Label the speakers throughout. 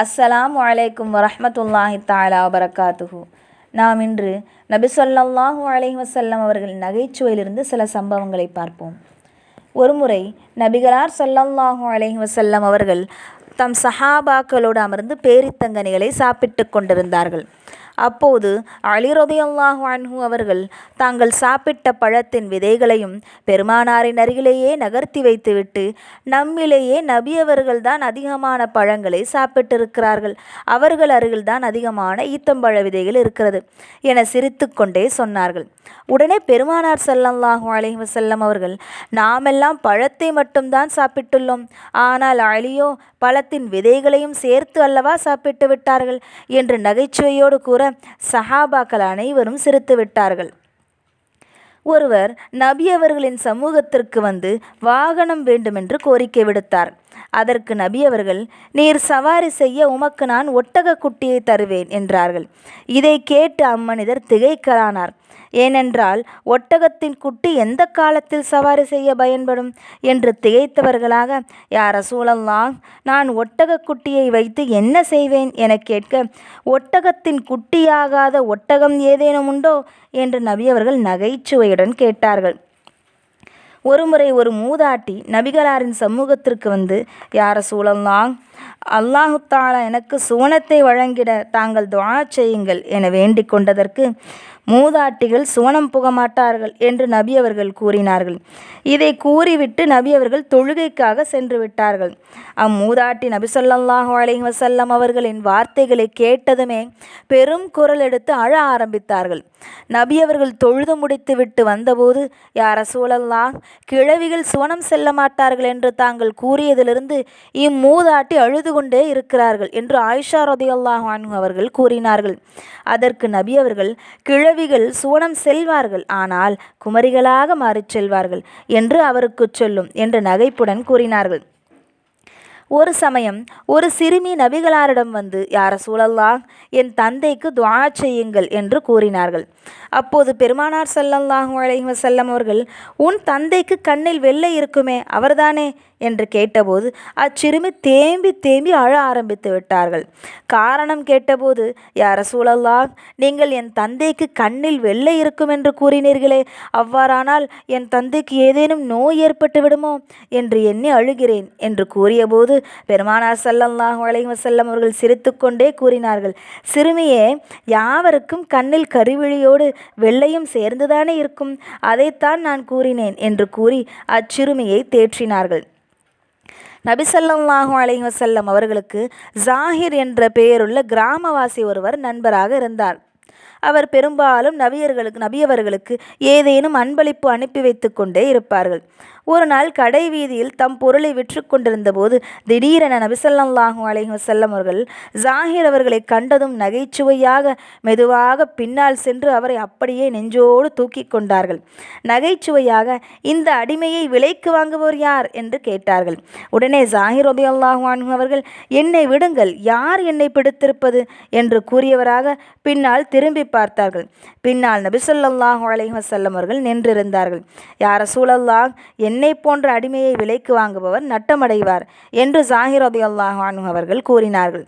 Speaker 1: அஸ்ஸலாம் வலைக்கும் வரமத்துல்லாஹி தாலா வரகாத்துஹு நாம் இன்று நபி சொல்லாஹூ அலை வசல்லம் அவர்களின் நகைச்சுவையிலிருந்து சில சம்பவங்களை பார்ப்போம். ஒருமுறை நபிகளார் சொல்லல்லாஹூ அலை வசல்லம் அவர்கள் தம் சஹாபாக்களோடு அமர்ந்து பேரித்தங்கனிகளை சாப்பிட்டு கொண்டிருந்தார்கள். அப்போது அலி ரலியல்லாஹு அன்ஹு அவர்கள் தாங்கள் சாப்பிட்ட பழத்தின் விதைகளையும் பெருமானாரின் அருகிலேயே நகர்த்தி வைத்துவிட்டு நம்மிலேயே நபி அவர்கள்தான் அதிகமான பழங்களை சாப்பிட்டிருக்கிறார்கள். அவர்கள் அருகில்தான் அதிகமான ஈத்தம்பழ விதைகள் இருக்கிறது என சிரித்துக்கொண்டே சொன்னார்கள். உடனே பெருமானார் ஸல்லல்லாஹு அலைஹி செல்லம் அவர்கள் நாமெல்லாம் பழத்தை மட்டும்தான் சாப்பிட்டுள்ளோம். ஆனால் அலியோ பழத்தின் விதைகளையும் சேர்த்து அல்லவா சாப்பிட்டு விட்டார்கள்? என்று நகைச்சுவையோடு கூற சஹாபாக்கள் அனைவரும் சிரித்து விட்டார்கள். ஒருவர் நபி அவர்களின் சமூகத்திற்கு வந்து வாகனம் வேண்டுமென்று கோரிக்கை விடுத்தார். அதற்கு நபி அவர்கள் நீர் சவாரி செய்ய உமக்கு நான் ஒட்டக குட்டியை தருவேன் என்றார்கள். இதை கேட்டு அம்மனிதர் திகைக்கலானார். ஏனென்றால் ஒட்டகத்தின் குட்டி எந்த காலத்தில் சவாரி செய்ய பயன்படும் என்று திகைத்தவர்களாக யார சூழல்லாம் நான் ஒட்டக குட்டியை வைத்து என்ன செய்வேன்? என கேட்க ஒட்டகத்தின் குட்டியாகாத ஒட்டகம் ஏதேனும் உண்டோ? என்று நபி அவர்கள் நகைச்சுவையுடன் கேட்டார்கள். ஒருமுறை ஒரு மூதாட்டி நபிகளாரின் சமூகத்திற்கு வந்து யார சூழல்லாம் அல்லாஹு தாலா எனக்கு சுவனத்தை வழங்கிட தாங்கள் துவா செய்யுங்கள் என வேண்டிக் கொண்டதற்கு மூதாட்டிகள் சுவனம் புகமாட்டார்கள் என்று நபி அவர்கள் கூறினார்கள். இதை கூறிவிட்டு நபி அவர்கள் தொழுகைக்காக சென்று விட்டார்கள். அம்மூதாட்டி நபி ஸல்லல்லாஹு அலைஹி வசல்லம் அவர்களின் வார்த்தைகளை கேட்டதுமே பெரும் குரல் எடுத்து அழ ஆரம்பித்தார்கள். நபி அவர்கள் தொழுது முடித்து விட்டு வந்தபோது யார சூழல்லா கிழவிகள் சுவனம் செல்ல மாட்டார்கள் என்று தாங்கள் கூறியதிலிருந்து இம்மூதாட்டி அழுது கொண்டே இருக்கிறார்கள் என்று ஆயிஷா ரதியல்லாஹு அவர்கள் கூறினார்கள். அதற்கு நபி அவர்கள் கிழவிகள் சுவனம் செல்வார்கள். ஆனால் குமரிகளாக மாறிச் செல்வார்கள் என்று அவருக்கு சொல்லும் என்று நகைப்புடன் கூறினார்கள். ஒரு சமயம் ஒரு சிறுமி நபிகளாரிடம் வந்து யார சூழல்லா என் தந்தைக்கு துவா செய்யுங்கள் என்று கூறினார்கள். அப்போது பெருமானார் ஸல்லல்லாஹு அலைஹி வஸல்லம் அவர்கள் உன் தந்தைக்கு கண்ணில் வெள்ளை இருக்குமே அவர்தானே? என்று கேட்டபோது அச்சிறுமி தேம்பி தேம்பி அழ ஆரம்பித்து விட்டார்கள். காரணம் கேட்டபோது யார சூழல்லா நீங்கள் என் தந்தைக்கு கண்ணில் வெள்ளை இருக்கும் என்று கூறினீர்களே அவ்வாறானால் என் தந்தைக்கு ஏதேனும் நோய் ஏற்பட்டு விடுமோ? என்று எண்ணி அழுகிறேன் என்று கூறியபோது பெருமானார் ஸல்லல்லாஹு அலைஹி வஸல்லம் அவர்கள் சிரித்துக்கொண்டே கூறினார்கள் சிறுமியே யாவருக்கும் கண்ணில் கருவிழியோடு வெள்ளையும் சேர்ந்துதானே இருக்கும்? அதைத்தான் நான் கூறினேன் என்று கூறி அச்சிறுமியை தேற்றினார்கள். நபிசல்லாஹூ அலைஹி வசல்லம் அவர்களுக்கு ஜாகிர் என்ற பெயருள்ள கிராமவாசி ஒருவர் நண்பராக இருந்தார். அவர் பெரும்பாலும் நபியர்களுக்கு நபியவர்களுக்கு ஏதேனும் அன்பளிப்பு அனுப்பி வைத்து கொண்டே இருப்பார்கள். ஒரு நாள் கடை வீதியில் தம் பொருளை விற்று கொண்டிருந்த போது திடீரென நபிசல்லாஹூ அலைஹி வசல்லம் அவர்கள் ஜாகிர் அவர்களை கண்டதும் நகைச்சுவையாக மெதுவாக பின்னால் சென்று அவரை அப்படியே நெஞ்சோடு தூக்கி கொண்டார்கள். நகைச்சுவையாக இந்த அடிமையை விலைக்கு வாங்குவோர் யார்? என்று கேட்டார்கள். உடனே ஜாகிர் ரபி அல்லாஹூ அவர்கள் என்னை விடுங்கள் யார் என்னை பிடித்திருப்பது? என்று கூறியவராக பின்னால் திரும்பி பார்த்தார்கள். பின்னால் நபிசல்லாஹூ அலைஹி வசல்லம் அவர்கள் நின்றிருந்தார்கள். யார சூழல்லாம் என்னை போன்ற அடிமையை விலைக்கு வாங்குபவர் நட்டமடைவார் என்று ஜாகிர் ரதி அல்லாஹானு அவர்கள் கூறினார்கள்.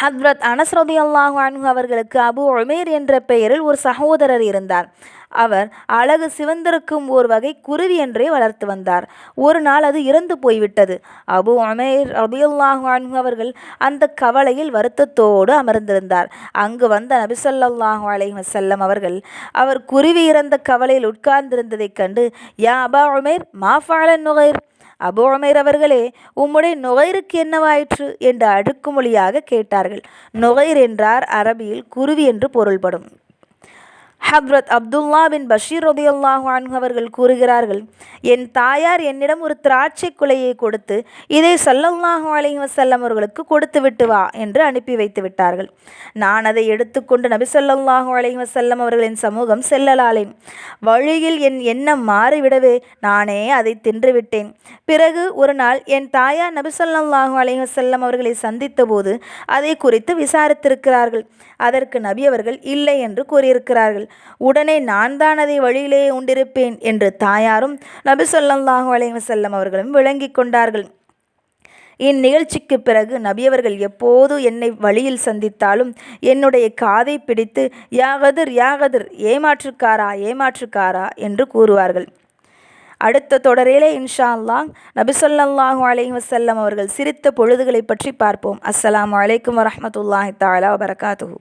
Speaker 1: ஹத்ரத் அனஸ் ரதி அல்லாஹானு அவர்களுக்கு அபு உமேர் என்ற பெயரில் ஒரு சகோதரர் இருந்தார். அவர் அழகு சிவந்திருக்கும் ஒரு வகை குருவி என்றே வளர்த்து வந்தார். ஒரு நாள் அது இறந்து போய்விட்டது. அபு அமேர் ரபியுல்லாஹு அவர்கள் அந்த கவலையில் வருத்தத்தோடு அமர்ந்திருந்தார். அங்கு வந்த நபிசல்லாஹு அலைஹி வசல்லம் அவர்கள் அவர் குருவி இறந்த கவலையில் உட்கார்ந்திருந்ததைக் கண்டு யா அபா உமேர் மாஃபாலன் நுகைர்? அபு உமேர் அவர்களே உம்முடைய நுகைருக்கு என்னவாயிற்று? என்று அடுக்குமொழியாக கேட்டார்கள். நுகைர் என்றார் அரபியில் குருவி என்று பொருள்படும். ஹப்ரத் அப்துல்லா பின் பஷீர் ரதியுல்லாஹு அன்ஹு அவர்கள் கூறுகிறார்கள் என் தாயார் என்னிடம் ஒரு திராட்சை குலையை கொடுத்து இதை சல்லல்லாஹு அலைஹி வசல்லம் அவர்களுக்கு கொடுத்து விட்டு வா என்று அனுப்பி வைத்து விட்டார்கள். நான் அதை எடுத்துக்கொண்டு நபி சொல்லல்லாஹு அலைஹி வசல்லம் அவர்களின் சமூகம் செல்லலாலேன். வழியில் என் எண்ணம் மாறிவிடவே நானே அதை தின்றுவிட்டேன் பிறகு ஒரு நாள் என் தாயார் நபி சொல்லல்லாஹு அலைஹி வசல்லம் அவர்களை சந்தித்த போது அதை குறித்து விசாரித்திருக்கிறார்கள். அதற்கு நபி அவர்கள் இல்லை என்று கூறியிருக்கிறார்கள். உடனே நான் தான் அதை வழியிலேயே உண்டிருப்பேன் என்று தாயாரும் நபி சொல்லாஹு அலைவசல்லம் அவர்களும் விளங்கிக் கொண்டார்கள். இந்நிகழ்ச்சிக்கு பிறகு நபியவர்கள் எப்போது என்னை வழியில் சந்தித்தாலும் என்னுடைய காதை பிடித்து யாகதிர் யாகதிர் ஏமாற்றுக்காரா ஏமாற்றுக்காரா? என்று கூறுவார்கள். அடுத்த தொடரிலே இன்ஷா அல்லாஹ் நபிசல்லாஹு அலைஹி வசல்லம் அவர்கள் சிரித்த பொழுதுகளை பற்றி பார்ப்போம். அஸ்லாம் அலைக்கும் வரமத்துல்லாஹி தாலா வபரகாத்து